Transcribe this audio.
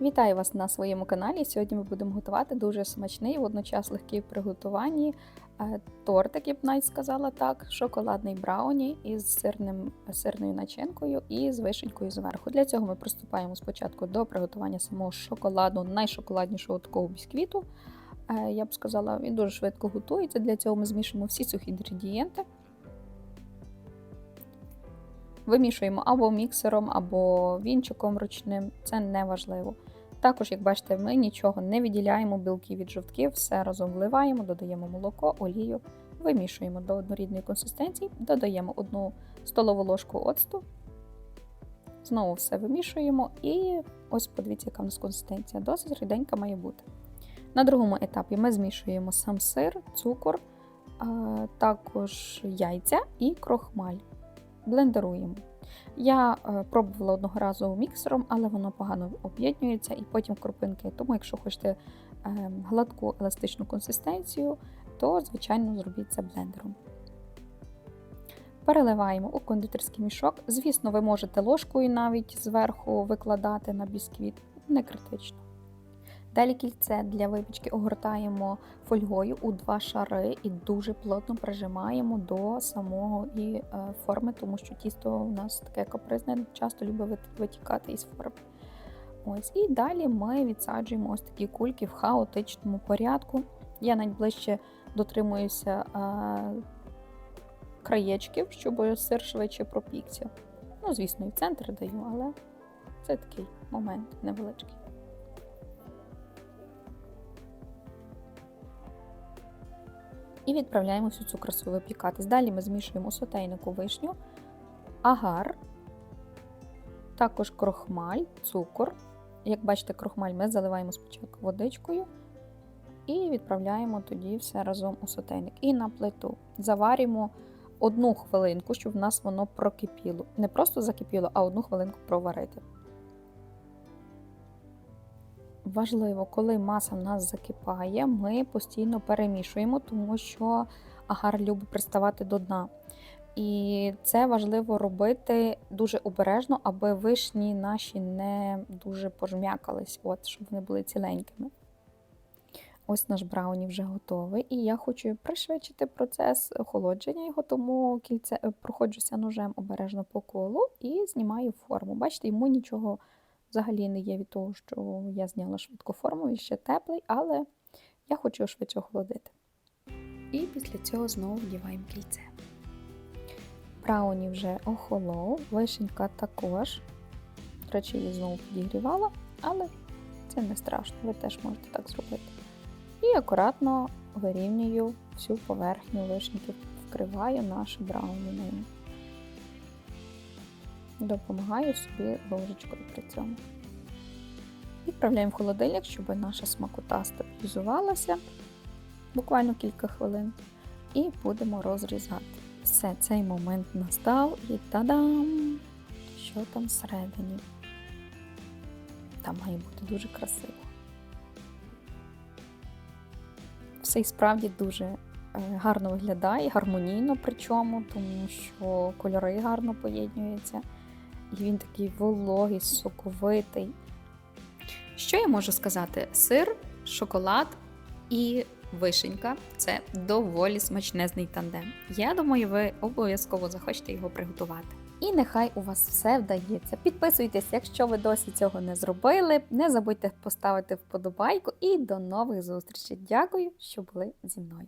Вітаю вас на своєму каналі. Сьогодні ми будемо готувати дуже смачний, водночас легкий в приготуванні е, тортик, я б навіть сказала так, шоколадний брауні із сирним, сирною начинкою і з вишенькою зверху. Для цього ми приступаємо спочатку до приготування самого шоколаду, найшоколаднішого такого бісквіту. Е, я б сказала, він дуже швидко готується. Для цього ми змішуємо всі сухі інгредієнти. Вимішуємо або міксером, або вінчиком ручним, це не важливо. Також, як бачите, ми нічого не відділяємо білки від жовтків, все разом вливаємо, додаємо молоко, олію, вимішуємо до однорідної консистенції, додаємо одну столову ложку оцту, знову все вимішуємо і ось подивіться, яка в нас консистенція. Досить ріденька має бути. На другому етапі ми змішуємо сам сир, цукор, також яйця і крохмаль блендеруємо. Я е, пробувала одного разу міксером, але воно погано об'єднується і потім крупинки. Тому, якщо хочете е, гладку еластичну консистенцію, то, звичайно, зробіть це блендером. Переливаємо у кондитерський мішок. Звісно, ви можете ложкою навіть зверху викладати на бісквіт, не критично. Далі кільце для випічки огортаємо фольгою у два шари і дуже плотно прижимаємо до самого і е, форми, тому що тісто у нас таке капризне, часто любить витікати із форми. Ось, І далі ми відсаджуємо ось такі кульки в хаотичному порядку. Я найближче дотримуюся а, краєчків, щоб сир швидше пропікся. Ну, звісно, і в центр даю, але це такий момент невеличкий. І відправляємо всю цю красу випікатись. Далі ми змішуємо у сотейнику вишню, агар, також крохмаль, цукор. Як бачите, крохмаль ми заливаємо спочатку водичкою і відправляємо тоді все разом у сотейник. І на плиту заваримо одну хвилинку, щоб в нас воно прокипіло. Не просто закипіло, а одну хвилинку проварити. Важливо, коли маса в нас закипає, ми постійно перемішуємо, тому що агар любить приставати до дна. І це важливо робити дуже обережно, аби вишні наші не дуже пожмякались, от, щоб вони були ціленькими. Ось наш брауні вже готовий. І я хочу пришвидшити процес охолодження його, тому кільце проходжуся ножем обережно по колу і знімаю форму. Бачите, йому нічого взагалі не є від того, що я зняла швидко форму, він ще теплий, але я хочу швидше охолодити. І після цього знову вдіваємо кільце. Брауні вже охолов, вишенька також. До речі, її знову підігрівала, але це не страшно, ви теж можете так зробити. І акуратно вирівнюю всю поверхню вишеньки, вкриваю наше брауні ним. Допомагаю собі ложечкою при цьому. Відправляємо в холодильник, щоб наша смакота стабілізувалася буквально кілька хвилин. І будемо розрізати. Все, цей момент настав і та-дам! Що там всередині? Там має бути дуже красиво. Все і справді дуже гарно виглядає, гармонійно причому, тому що кольори гарно поєднуються. І він такий вологий, соковитий. Що я можу сказати? Сир, шоколад і вишенька це доволі смачнезний тандем. Я думаю, ви обов'язково захочете його приготувати. І нехай у вас все вдається. Підписуйтесь, якщо ви досі цього не зробили. Не забудьте поставити вподобайку і до нових зустрічей. Дякую, що були зі мною.